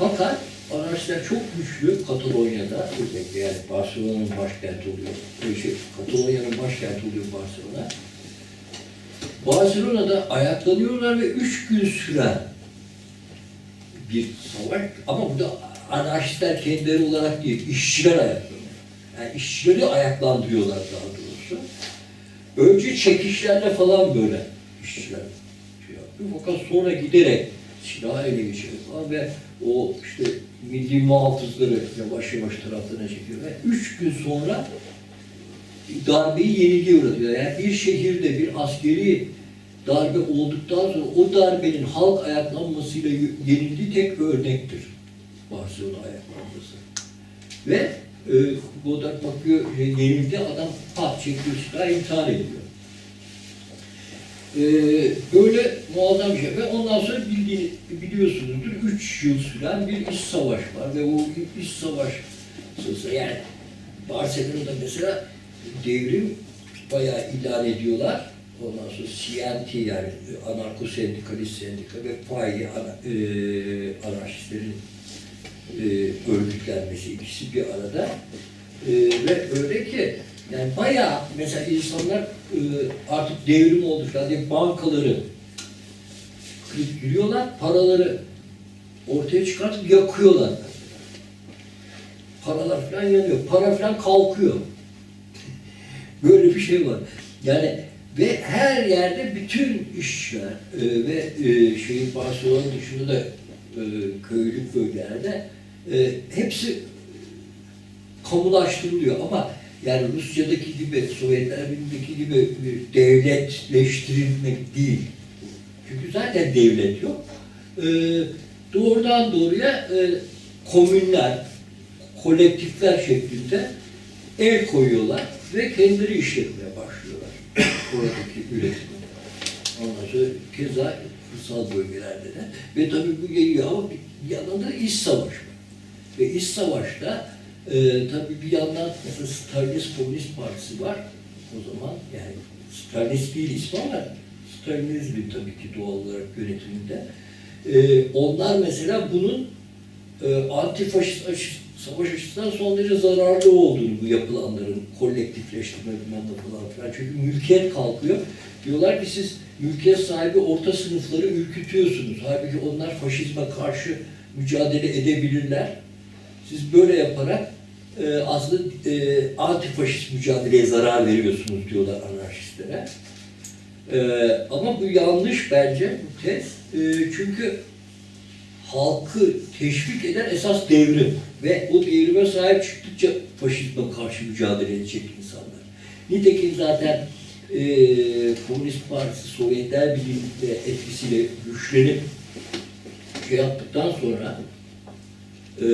Fakat anarşistler çok güçlü Katalonya'da, özellikle yani Barcelona'nın başkenti oluyor. Şey, Katalonya'nın başkenti oluyor Barcelona. Barcelona'da ayaklanıyorlar ve üç gün süren bir savaş ama burada anarşistler kendileri olarak değil, işçiler ayaklanıyor. Yani işçileri ayaklandırıyorlar daha doğrusu. Önce çekişlerle falan böyle işçiler şey yapıyor. Fakat sonra giderek silah ele geçiriyor falan ve o işte milli muhafızları yavaş yavaş taraflarına çekiyor. Ve üç gün sonra darbeyi yenilgiye uğratıyor. Yani bir şehirde bir askeri darbe olduktan sonra o darbenin halk ayaklanmasıyla yenildiği tek örnektir. Barcelona ayaklanması. Ve e, Godard bakıyor, e, yenildi, adam pat çekiyor silahı intihar ediyor. E, böyle muazzam bir şey. Ve ondan sonra bildiğini, biliyorsunuzdur, üç yıl süren bir iç savaş var. Ve o iç savaş yani Barcelona'da mesela devrim bayağı ilan ediyorlar. Ondan sonra CNT yani anarko sendikalist sendika ve FAI ana, e, e, örgütlenmesi ikisi bir arada. E, ve öyle ki yani bayağı mesela insanlar e, artık devrim olduklar diye bankaları kırıp giriyorlar, paraları ortaya çıkartıp yakıyorlar. Paralar falan yanıyor, para falan kalkıyor. Böyle bir şey var. Yani ve her yerde bütün işler e, ve e, şeyin Barcelona dışında da e, köylük bölgelerde e, hepsi kamulaştırılıyor ama yani Rusya'daki gibi, Sovyetler Birliği'ndeki gibi bir devletleştirilmek değil. Çünkü zaten devlet yok. E, doğrudan doğruya e, komünler, kolektifler şeklinde el koyuyorlar ve kendileri işletmeye başlıyorlar. Oradaki üretimi. Ondan sonra keza kırsal bölgelerde de. Ve tabii bu geliyor ama bir, yandan da iç savaş var. Ve iç savaşta e, tabii bir yandan Stalinist Komünist Partisi var. O zaman yani Stalinist değil ismi ama Stalinizm tabii ki doğal olarak yönetiminde. E, onlar mesela bunun e, antifaşist aşı- savaş açısından son derece zararlı olduğunu bu yapılanların kolektifleştirme bilmem ne falan filan. Çünkü mülkiyet kalkıyor. Diyorlar ki siz mülkiyet sahibi orta sınıfları ürkütüyorsunuz. Halbuki onlar faşizme karşı mücadele edebilirler. Siz böyle yaparak e, aslında e, antifaşist mücadeleye zarar veriyorsunuz diyorlar anarşistlere. E, ama bu yanlış bence bu tez. E, çünkü halkı teşvik eden esas devrim ve o devrime sahip çıktıkça faşizme karşı mücadele edecek insanlar. Nitekim zaten e, Komünist Partisi Sovyetler Birliği'nde etkisiyle güçlenip şey yaptıktan sonra e,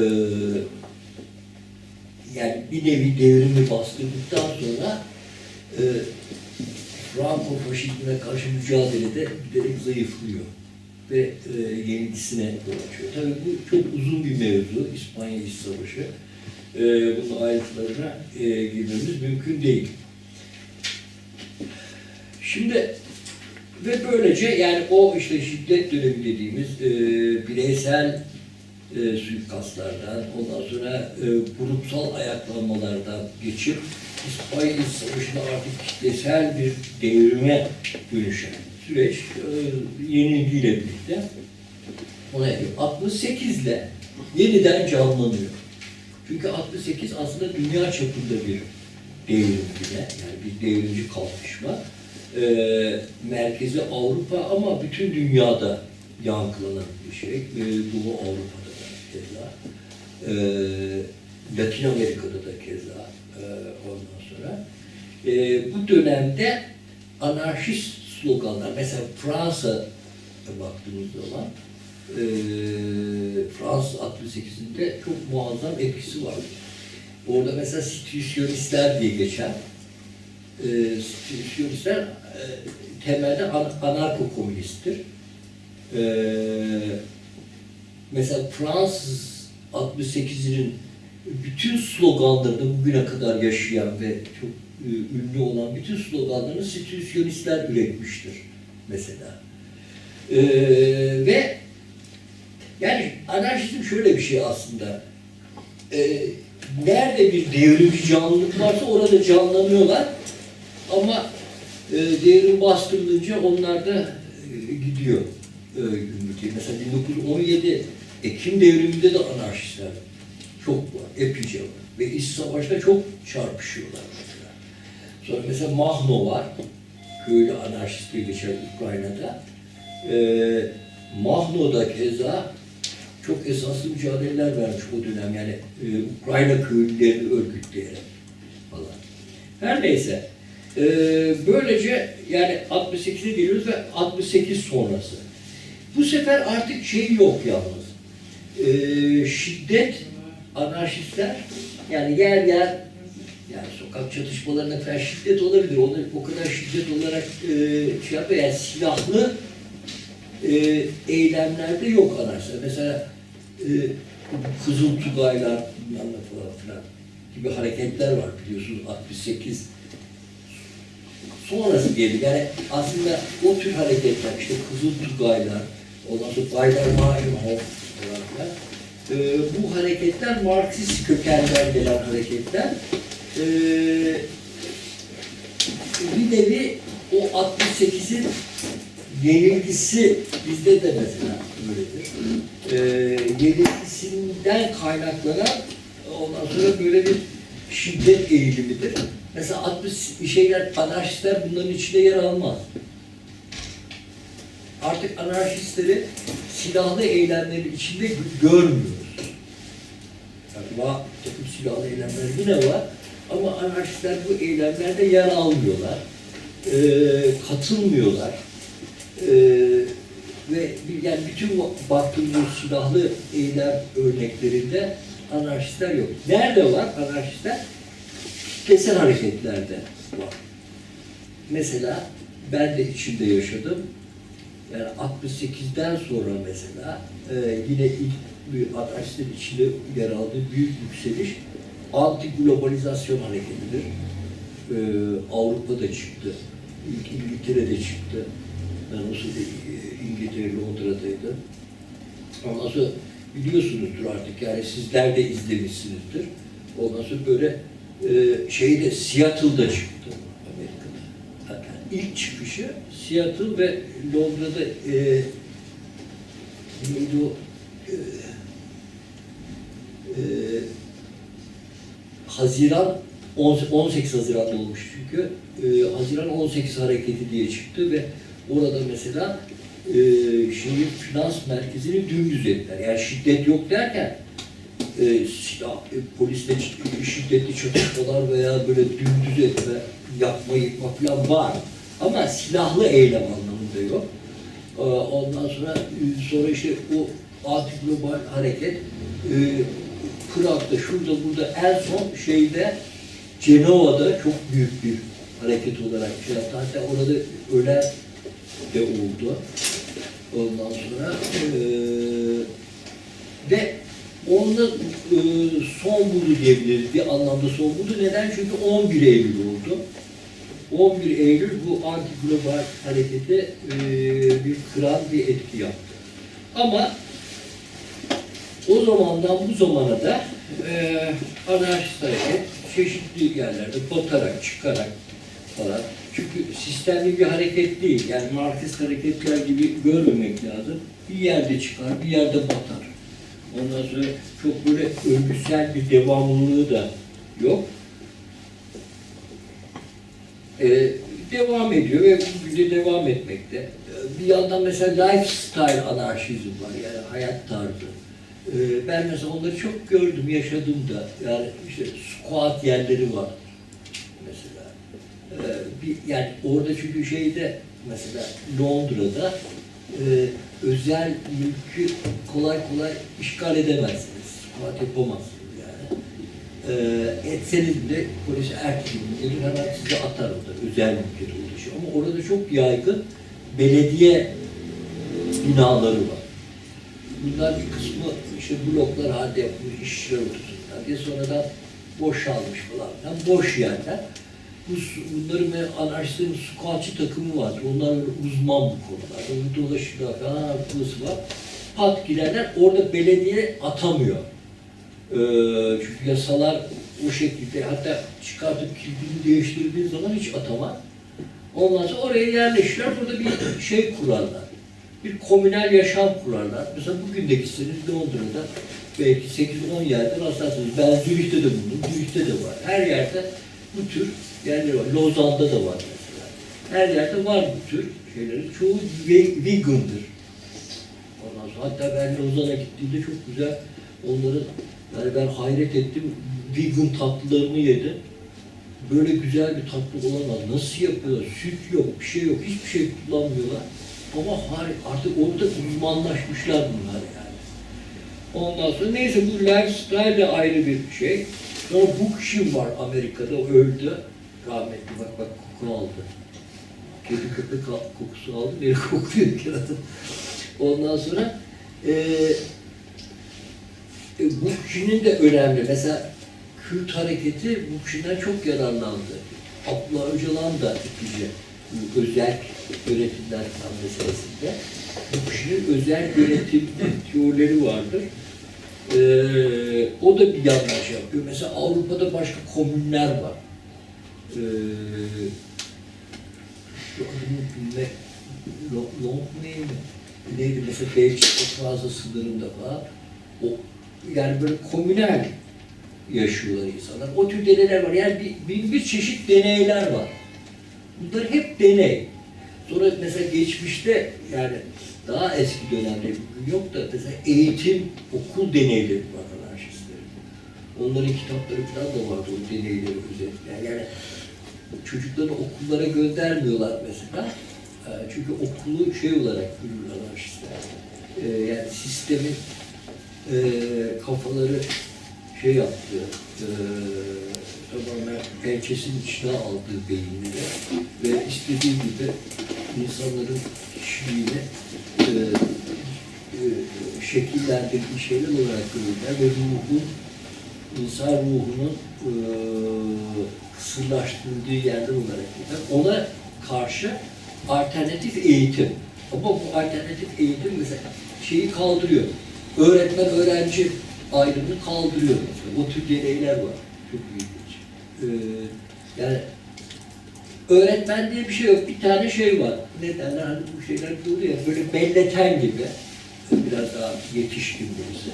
yani bir nevi devrimi bastırdıktan sonra e, Franco faşizmine karşı mücadelede giderek zayıflıyor ve e, yenilgisine yol açıyor. Tabii bu çok uzun bir mevzu, İspanya İç Savaşı. E, bunun ayrıntılarına e, girmemiz mümkün değil. Şimdi ve böylece yani o işte şiddet dönemi dediğimiz e, bireysel e, suikastlardan, ondan sonra e, grupsal ayaklanmalardan geçip İspanya Savaşı'nda artık kitlesel bir devrime dönüşen süreç e, yenilgiyle birlikte ona yapıyor. 68 ile yeniden canlanıyor. Çünkü 68 aslında dünya çapında bir devrim yine, yani bir devrimci kalkışma. E, merkezi Avrupa ama bütün dünyada yankılanan bir şey. E, Doğu Avrupa'da da keza. E, Latin Amerika'da da keza e, ondan sonra. E, bu dönemde anarşist sloganlar, mesela Fransa baktığımız zaman e, Fransız 68'inde çok muazzam etkisi var. Orada mesela stüdyonistler diye geçen e, stüdyonistler e, temelde an, anarko-komünisttir. E, mesela Fransız 68'inin bütün sloganlarını bugüne kadar yaşayan ve çok e, ünlü olan bütün sloganlarını stüdyonistler üretmiştir mesela. E, ve Yani anarşizm şöyle bir şey aslında. Ee, nerede bir devrimci canlılık varsa orada canlanıyorlar. Ama e, devrim bastırılınca onlar da e, gidiyor e. Mesela 1917 Ekim devriminde de anarşistler çok var, epeyce var. Ve iç savaşta çok çarpışıyorlar mesela. Sonra mesela Mahno var, köylü anarşist diye geçer Ukrayna'da. Ee, Mahno'da keza çok esaslı mücadeleler vermiş o dönem yani e, Ukrayna köylülerini örgütleyerek falan. Her neyse. e, böylece yani 68'e geliyoruz ve 68 sonrası. Bu sefer artık şey yok yalnız. E, şiddet, anarşistler yani yer yer yani sokak çatışmalarına falan şiddet olabilir. Onlar o kadar şiddet olarak e, şey yapıyor. Yani silahlı e, eylemlerde yok anarşistler. Mesela e, Kızıl Tugaylar falan filan gibi hareketler var biliyorsunuz 68 sonrası geldi. Yani aslında o tür hareketler işte Kızıl Tugaylar Maienhof falan filan e, bu hareketler Marksist kökenden gelen hareketler e, bir nevi o 68'in yenilgisi bizde de mesela böyledir. Ee, yenilgisinden kaynaklanan ondan sonra böyle bir şiddet eğilimidir. Mesela 60 bir şeyler anarşistler bunların içinde yer almaz. Artık anarşistleri silahlı eylemlerin içinde gö- görmüyoruz. Bir takım silahlı eylemler yine var ama anarşistler bu eylemlerde yer almıyorlar. Ee, katılmıyorlar. Ee, ve yani bütün baktığımız silahlı eylem örneklerinde anarşistler yok. Nerede var anarşistler? Kitlesel hareketlerde var. Mesela ben de içinde yaşadım. Yani 68'den sonra mesela e, yine ilk bir anarşistlerin içinde yer aldığı büyük yükseliş anti globalizasyon hareketidir. E, Avrupa'da çıktı. İlk İngiltere'de çıktı. Ben o sırada e, İngiltere, Londra'daydım. Ondan sonra biliyorsunuzdur artık yani sizler de izlemişsinizdir. Ondan sonra böyle e, şeyde Seattle'da çıktı ilk çıkışı Seattle ve Londra'da e, neydi o e, e, Haziran 10 18 Haziran'da olmuş çünkü. E, Haziran 18 hareketi diye çıktı ve orada mesela e, şehir finans merkezini dümdüz ettiler. Yani şiddet yok derken e, silah, e, polisle ciddi- şiddetli çatışmalar veya böyle dümdüz etme, yapma, yıkma falan var. Ama silahlı eylem anlamında yok. E, ondan sonra e, sonra işte o anti-global hareket e, Prag'da, şurada, burada en son şeyde Cenova'da çok büyük bir hareket olarak şey yaptı. Hatta orada ölen de oldu. Ondan sonra eee ve onda eee, son buldu diyebiliriz. Bir anlamda son buldu. Neden? Çünkü 11 Eylül oldu. 11 Eylül bu anti-global harekete eee, bir kıran bir etki yaptı. Ama o zamandan bu zamana da eee anarşist hareket çeşitli yerlerde batarak, çıkarak falan. Çünkü sistemli bir hareket değil. Yani Marksist hareketler gibi görmemek lazım. Bir yerde çıkar, bir yerde batar. Ondan sonra çok böyle örgütsel bir devamlılığı da yok. Ee, devam ediyor ve bugün de devam etmekte. Ee, Bir yandan mesela lifestyle anarşizm var yani hayat tarzı. Ee, ben mesela onları çok gördüm, yaşadım da. Yani işte squat yerleri var mesela. Ee, bir, yani orada çünkü şeyde mesela Londra'da e, özel mülkü kolay kolay işgal edemezsiniz. Squat yapamazsınız. Ee, etseniz bile polis ertesi gün gelir hemen sizi atar orada özel mülkiyet ulaşıyor. Ama orada çok yaygın belediye binaları var. Bunlar bir kısmı işte bloklar halde yapılmış işçiler otursunlar diye sonradan boşalmış falan. Yani boş yerler. Bu, bunların anarşistlerin squatçı takımı var. Onlar uzman bu konularda. Dolaşıyorlar falan var. pat girerler. Orada belediye atamıyor. Ee, çünkü yasalar o şekilde hatta çıkartıp kilidini değiştirdiği zaman hiç atamaz. Ondan sonra oraya yerleşirler. Burada bir şey kurarlar. Bir komünel yaşam kurarlar. Mesela bugün de gitseniz Londra'da belki 8-10 yerde rastlarsınız. Ben Zürih'te de bulundum. Zürih'te de var. Her yerde bu tür yerleri var. Lozan'da da var mesela. Her yerde var bu tür şeyleri. Çoğu ve- vegan'dır. Ondan sonra hatta ben Lozan'a gittiğimde çok güzel onların yani ben hayret ettim. Vegan tatlılarını yedim. Böyle güzel bir tatlı olamaz. Nasıl yapıyorlar? Süt yok, bir şey yok, hiçbir şey kullanmıyorlar. Ama. Artık orada uzmanlaşmışlar bunlar yani. Ondan sonra neyse bu lifestyle de ayrı bir şey. Sonra Bookchin var Amerika'da, öldü. Rahmetli bak bak koku aldı. Kedi köpek kokusu aldı, beni kokluyor kenarda. Ondan sonra eee e, Bookchin'in de önemli. Mesela Kürt hareketi Bookchin'den çok yararlandı. Abdullah Öcalan da ikinci bu özel yönetimler meselesinde. Bookchin'in özel yönetim teorileri vardır. Ee, o da bir yanlış yapıyor. Mesela Avrupa'da başka komünler var. Ee, Lo- Long neydi? Neydi mesela Belçika Fransa sınırında falan. O, yani böyle komünel yaşıyorlar insanlar. O tür deneyler var. Yani bir, bin bir çeşit deneyler var. Bunlar hep deney. Sonra mesela geçmişte yani daha eski dönemde bugün yok da mesela eğitim, okul deneyleri var anarşistlerin. Onların kitapları falan da vardı o deneyleri özetleyen. Yani çocukları okullara göndermiyorlar mesela. Ee, Çünkü okulu şey olarak görür anarşistler. Ee, Yani sistemin e, kafaları şey yaptığı, e, tamamen pençesinin içine aldığı beyinleri ve istediği gibi insanların kişiliğini e, e, şekillendirdiği şeyler olarak görürler ve ruhun, insan ruhunun e, kısırlaştırıldığı yerler olarak görürler. Ona karşı alternatif eğitim. Ama bu alternatif eğitim mesela şeyi kaldırıyor. Öğretmen öğrenci ayrımını kaldırıyor mesela. O tür deneyler var. Çok ilginç. Ee, yani öğretmen diye bir şey yok. Bir tane şey var. Ne derler hani bu şeyler oluyor ya böyle belleten gibi. Biraz daha yetişkin birisi.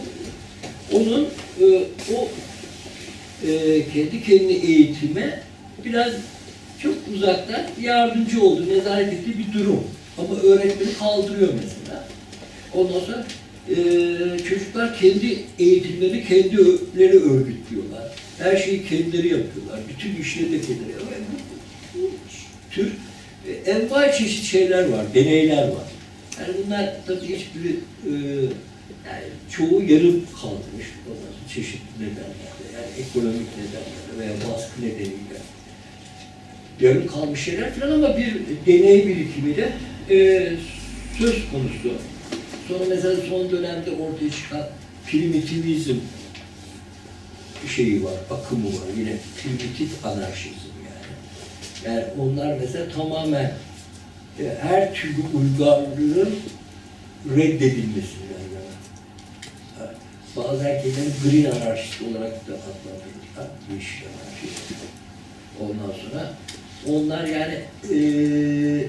Onun e, o e, kendi kendine eğitime biraz çok uzaktan yardımcı oldu, nezaret ettiği bir durum. Ama öğretmeni kaldırıyor mesela. Ondan sonra e, çocuklar kendi eğitimleri kendileri örgütlüyorlar. Her şeyi kendileri yapıyorlar. Bütün işleri de kendileri yapıyorlar. Bu, tür e, envai çeşit şeyler var, deneyler var. Yani bunlar tabii hiçbiri e, yani çoğu yarım kalmış sonra çeşitli nedenlerle. Yani ekonomik nedenlerle veya baskı nedeniyle yarım kalmış şeyler falan ama bir deney birikimi de e, söz konusu. Sonra mesela son dönemde ortaya çıkan primitivizm şeyi var, akımı var. Yine primitif anarşizm yani. Yani onlar mesela tamamen e, her türlü uygarlığın reddedilmesinden yana. Ha, Bazı erkekler green anarşist olarak da adlandırılırlar. Yeşil anarşist. Ondan sonra onlar yani eee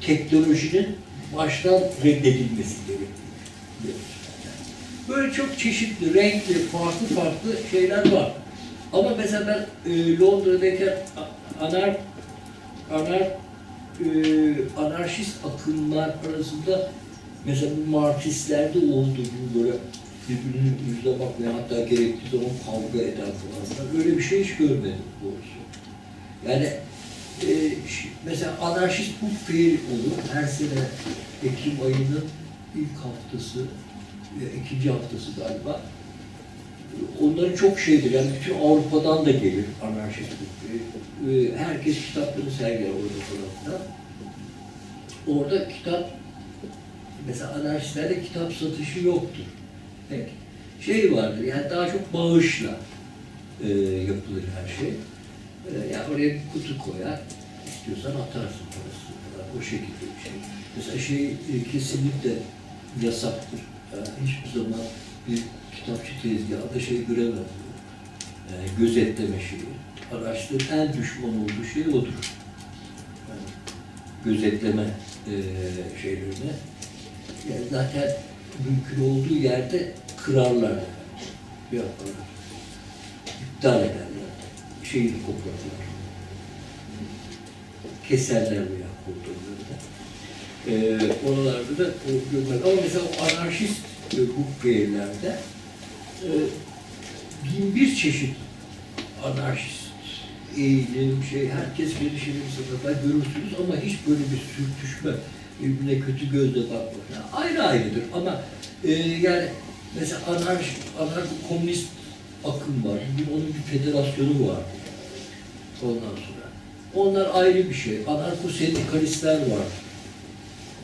teknolojinin baştan reddedilmesi gerektiğini Böyle çok çeşitli, renkli, farklı farklı şeyler var. Ama mesela ben e, Londra'dayken a- anar anar e, anarşist akımlar arasında mesela bu Marksistlerde olduğu gibi böyle birbirinin yüzüne bakmayan hatta gerektiği zaman kavga eden falan. Böyle bir şey hiç görmedim doğrusu. Yani e, mesela anarşist bu fair olur. Her sene Ekim ayının ilk haftası, e, ikinci haftası galiba. Onların çok şeydir. Yani bütün Avrupa'dan da gelir anarşist fair. E, herkes kitaplarını sergiler orada falan filan. Orada kitap, mesela anarşistlerde kitap satışı yoktur. Pek şey vardır, yani daha çok bağışla e, yapılır her şey. E, yani oraya bir kutu koyar, istiyorsan atarsın parasını falan. O şekilde bir şey. Mesela şey e, kesinlikle yasaktır. Yani hiçbir zaman bir kitapçı tezgahında şey göremez. Yani gözetleme şeyi. Araçların en düşman olduğu şey odur. Yani gözetleme e, şeylerine. Yani zaten mümkün olduğu yerde kırarlar. Yaparlar. İptal ederler. Şeyini kopyalarlar. Keserler veya kodlarını. Ee, oralarda da o görmez. Ama mesela o anarşist e, hukuk verilerde e, bin bir çeşit anarşist eğilim, şey, herkes gelişilir sokakta görürsünüz ama hiç böyle bir sürtüşme, birbirine kötü gözle bakmak. Yani ayrı ayrıdır ama e, yani mesela anarş, anarko-komünist akım var. Bugün onun bir federasyonu var. Ondan sonra. Onlar ayrı bir şey. Anarko-sendikalistler var.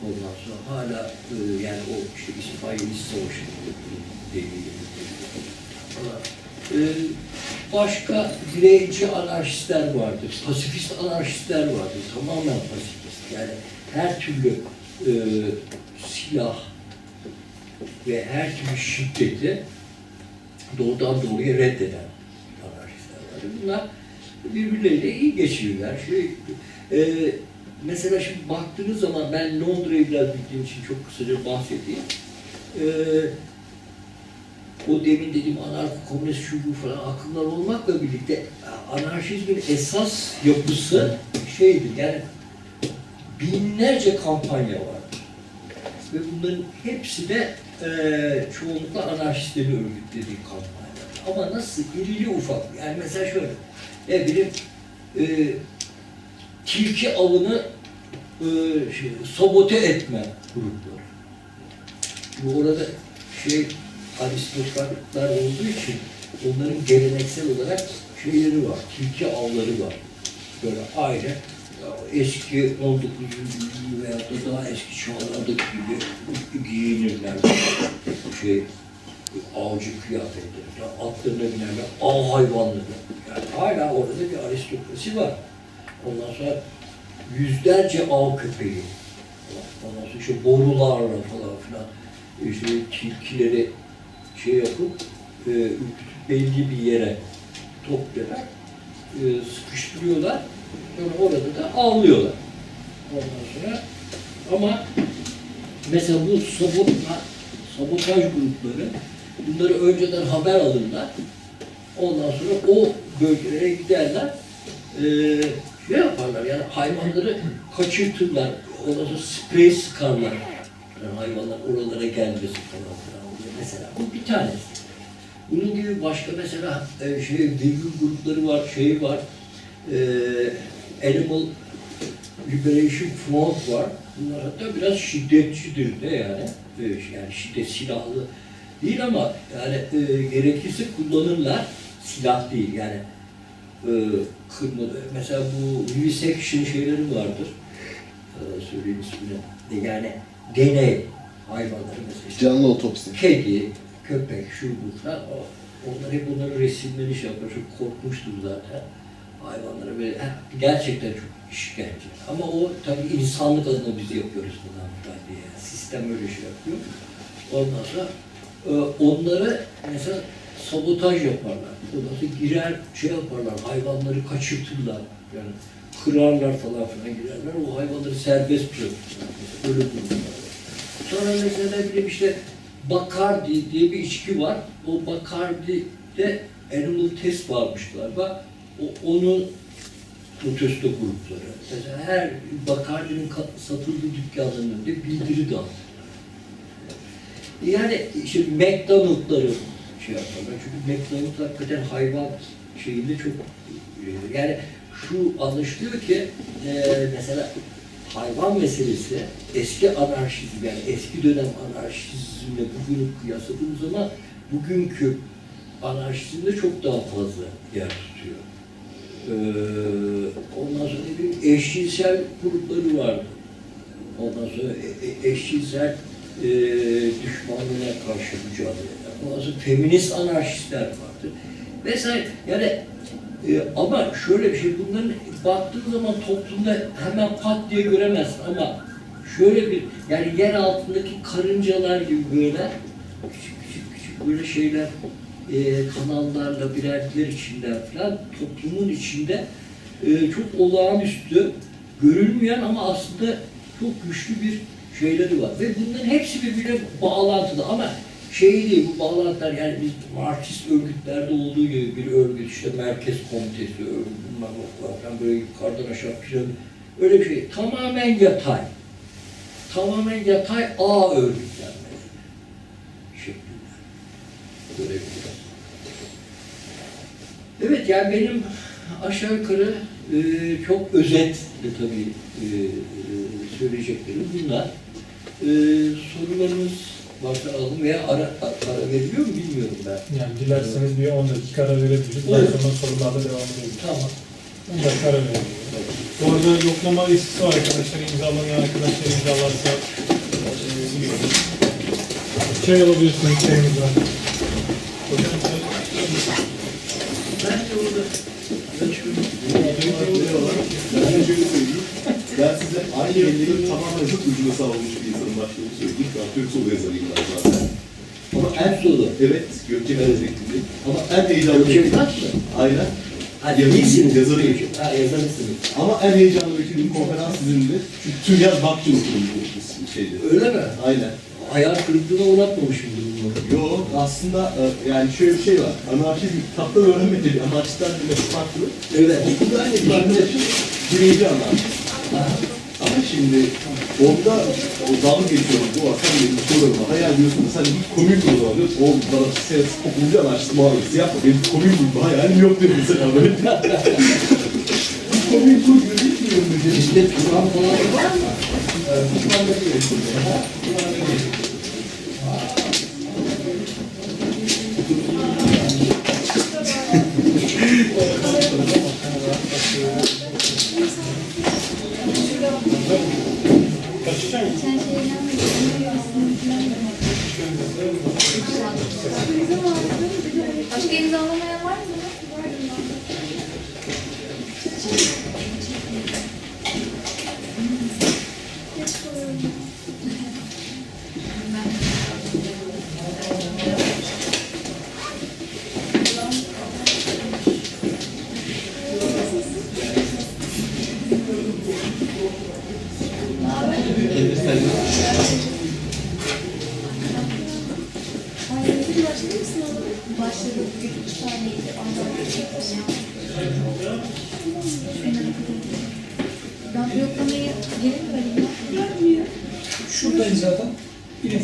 Ondan sonra hala e, yani o işte İsmailist Savaşı. E, başka bireyci anarşistler vardır. Pasifist anarşistler vardır. Tamamen pasifist. Yani her türlü e, silah ve her türlü şiddeti doğrudan doğruya reddeden anarşistler vardır. Bunlar birbirleriyle iyi geçiyorlar. Şey, e, mesela şimdi baktığınız zaman ben Londra'yı biraz bildiğim için çok kısaca bahsedeyim. E, o demin dediğim anarko-komünist şu bu falan akımlar olmakla birlikte anarşizmin esas yapısı şeydir yani binlerce kampanya vardır. Ve bunların hepsi de e, çoğunlukla anarşistleri örgütlediği kampanyalar. Ama nasıl irili ufak yani mesela şöyle ne bileyim e, tilki avını e, şey, sabote etme grupları. Bu orada şey aristokratlar olduğu için onların geleneksel olarak şeyleri var, tilki avları var. Böyle aile eski 19. yüzyıl veya da daha eski çağlardaki gibi giyinirler. Şey, avcı kıyafetleri, atlarına binerler, av hayvanları. Yani hala orada bir aristokrasi var. Ondan sonra yüzlerce av köpeği. Ondan sonra işte borularla falan filan işte tilkileri şey yapıp e, belli bir yere toplayarak e, sıkıştırıyorlar. Sonra orada da avlıyorlar. Ondan sonra ama mesela bu sabotla, sabotaj grupları bunları önceden haber alırlar. Ondan sonra o bölgelere giderler. E, şey yaparlar yani hayvanları kaçırtırlar. Ondan sonra sprey sıkarlar. Yani hayvanlar oralara gelmesin falan filan mesela. Bu bir tanesi. Bunun gibi başka mesela e, şey virgül grupları var, şey var. E, Animal Liberation Front var. Bunlar hatta biraz şiddetçidir de yani. E, yani şiddet silahlı değil ama yani e, gerekirse kullanırlar. Silah değil yani. E, kırma, mesela bu vivisection şeyleri vardır. E, söyleyeyim ismini. Yani deney hayvanları mesela. işte Canlı otopsi. kedi, köpek, şu bu falan. o- Onlar hep onların resimlerini şey yapar. Çok korkmuştum zaten. Hayvanlara böyle gerçekten çok işkence. Ama o tabii insanlık adına biz yapıyoruz diye. Yani sistem öyle şey yapıyor. Ondan sonra e, onları mesela sabotaj yaparlar. Sonra girer şey yaparlar, hayvanları kaçırtırlar. Yani kırarlar falan filan girerler. O hayvanları serbest bırakırlar. Mesela Öyle durumlar var. Sonra mesela ne bileyim işte Bacardi diye bir içki var. O Bacardi'de animal test varmış galiba. O, onun protesto grupları. Mesela her Bacardi'nin satıldığı dükkanların önünde bildiri dağıtıyor. Yani işte McDonald'ları şey yaparlar. Çünkü McDonald's hakikaten hayvan şeyinde çok yani şu anlaşılıyor ki e, mesela hayvan meselesi eski anarşizm yani eski dönem anarşizmle bugünü kıyasladığımız zaman bugünkü anarşizmde çok daha fazla yer tutuyor. Ee, ondan sonra ne bileyim eşcinsel grupları vardı. Ondan sonra e- e- eşcinsel e, düşmanlığına karşı mücadele eden. Sonra feminist anarşistler vardı. Vesaire. Yani e, ama şöyle bir şey, bunların baktığın zaman toplumda hemen pat diye göremezsin ama şöyle bir yani yer altındaki karıncalar gibi böyle küçük küçük küçük böyle şeyler e, kanallar, labirentler içinden falan toplumun içinde e, çok olağanüstü görülmeyen ama aslında çok güçlü bir şeyleri var. Ve bunların hepsi birbirine bağlantılı ama şey değil bu bağlantılar yani biz Marksist örgütlerde olduğu gibi bir örgüt işte merkez komitesi örgütü bunlar falan böyle yukarıdan aşağı piramit öyle bir şey tamamen yatay. Tamamen yatay ağ örgütlenme şeklinde. Böyle bir şey. Evet yani benim aşağı yukarı e, çok özet tabii e, e, söyleyeceklerim bunlar. E, sorularınız varsa alalım veya ara, ara veriliyor mu bilmiyorum ben. Yani dilerseniz bir 10 dakika ara verebiliriz. Daha Evet. sonra sorularla devam edebiliriz. Tamam. 10 dakika ara verelim. Bu arada yoklama listesi var arkadaşlar. İmzalamayan arkadaşlar imzalarsa. Çay alabilirsiniz. Çayımız var. Hocam çay. Ben de orada. Ben şöyle söyleyeyim. Ben size aynı yerlerin tamamen zıt ucuna savrulmuş bir insanın başlığını söyleyeyim. Ben Türk solu yazarıyım ben zaten. Ama en solu. Evet, Gökçe Gazetesi'nde. Ama en heyecanlı... Gökçekat mı? Aynen. Hadi Yazarı- değilsiniz. yazarıyım. Ha yazarısınız. Ama en heyecanlı bitirdiğim konferans sizinle. Çünkü tüm yaz Bakçı okudum bu şeyde. Öyle mi? Aynen. Hayal kırıklığına uğratmamışımdır bunu. Yo aslında e, yani şöyle bir şey var. Anarşizm kitaptan öğrenmek değil, anarşistler bile farklı. Evet. Okulda aynı bir arkadaşım birinci anarşist. Ama şimdi onda o dalga geçiyorum. Bu akşam benim sorularıma hayal diyorsun da sen bir kur o zaman diyorsun. Oğlum bana sen okulunca anarşist muhabbeti yapma. Benim komün kur bir hayalim yok diyor mesela böyle. komün kur gibi bilmiyorum dedi. Sizde Turan falan var mı? Turan'da değil. Ha? Turan'da değil. Taşıyacak mısın? Sen şey Başka imzalamayan var mı? Ay,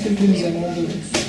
İletildiğiniz zaman orada